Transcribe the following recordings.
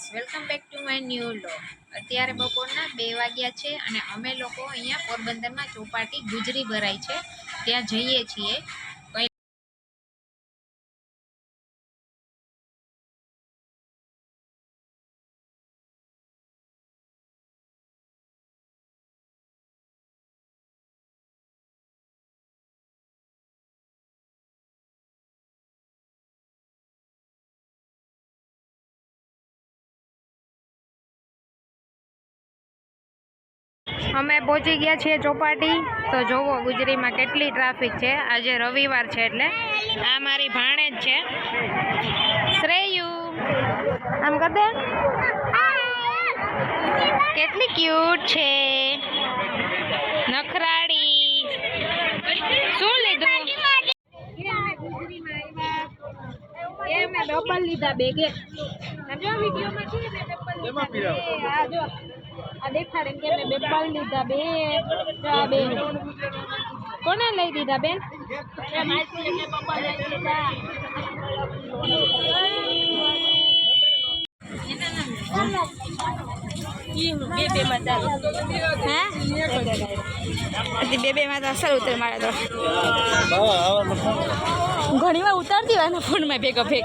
Guys, welcome back to my new લો અત્યારે બપોરના બે વાગ્યા છે અને અમે લોકો અહીંયા પોરબંદરમાં ચોપાટી ગુજરી ભરાય છે. ત્યાં જઈએ છીએ. અમે પહોંચી ગયા છીએ ચોપાટી. તો જોવો ગુજરીમાં કેટલી ટ્રાફિક છે. આજે રવિવાર છે એટલે આ મારી ભાણેજ છે. શ્રેયુ આમ કર દે. કેટલી ક્યુટ છે. નખરાડી શું લીધું? એ મેં ડબલ લીધા બેગે કે જો વિડીયોમાં છે ને ડબલ લીધા આ જો આ દેખાડે કે મેં બેબલ લીધા બે બે. કોને લઈ દીધા બેન? એ માસી મેં બબલ બે બે માં તો અસર ઉતર મારે તો. ઘણી વાર ઉતારતી હોય ને ફોનમાં ભેગો ભેગ.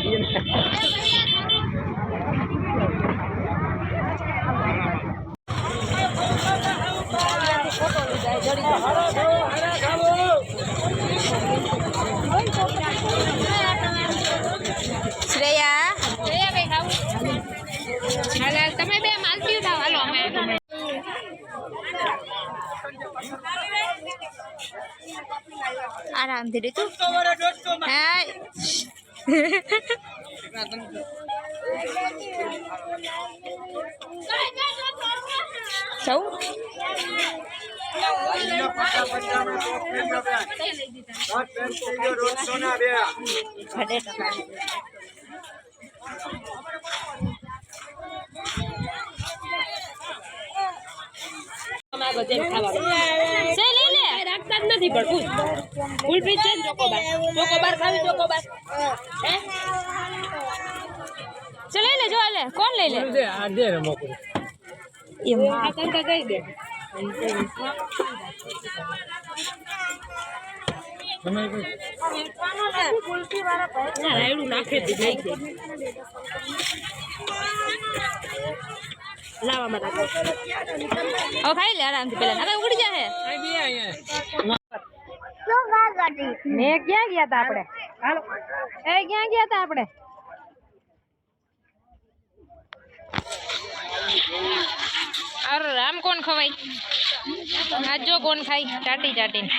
શ્રેયા જોયા બે ખાવું હાલ હાલ તમે બે માલતી થાવ હાલો અમે આરામથી રીતું હા સૌ ભલે સે લઈ લે રાખતા જ નથી પણ ફૂલ ફૂલ પીસ છે ચોકોબાર. ચોકોબાર ખાવી ચોકોબાર. હે? સે લઈ લે જો હાલે. કોણ લઈ લે? એમ આ દે ના રાયડું નાખે જ લઈ દે. લાવામાં રાખો હવે ખાઈ લે આરામથી પેલા ના ઉગડી જાહે મેં ક્યાં ગયા તા આપણે હાલો એ ક્યાં ગયા તા આપણે અરે રામ કોણ ખવાય આ જો કોણ ખાય ચાટી ચાટીને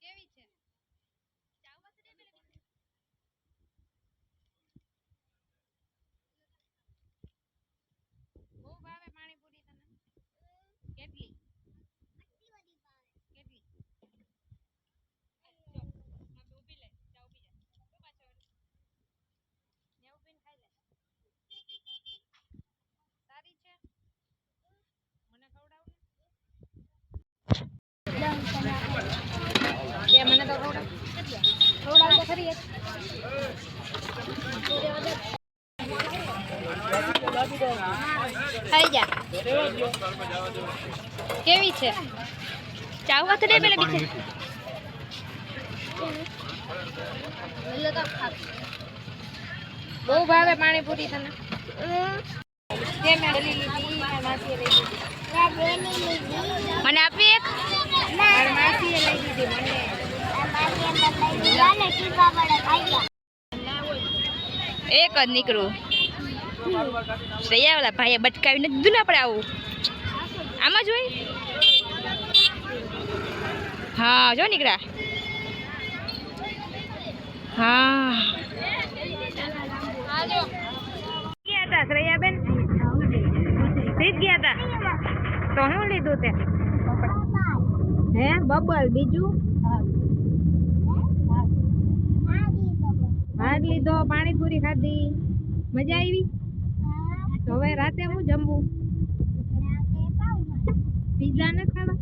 કેવી છે બહુ ભાવે પાણીપુરી તને કેટલી કેટલી જો, આ બે ઊભી લે, જા ઊભી જા. ઊભા છો એટલે. ન્યા ઊભીને ખાઈ લે. સારી છે મને ખવડાવ ને કે મને તો ખવડાવ તો ખાઈ જા. કેવી છે? ચાવવા તો નહીં પેલા બીજે બહુ ભાવે પાણીપુરી તને? મને આપી એક? માસીએ લઈ લીધી મને. એક જ નીકળું. શ્રેયા ઓલા ભાઈએ બટકાવી નથી દીધું ને આપણે આવું. આમાં જ હોય? હા, જો નીકળ્યા. હા. હતા શ્રેયાબેન? તો? શું લીધું તે? હે, બબલ, બીજું? ભાગ લીધો પાણીપુરી ખાધી. મજા આવી? તો હવે રાતે હું જમવું પીઝા ન ખાવા?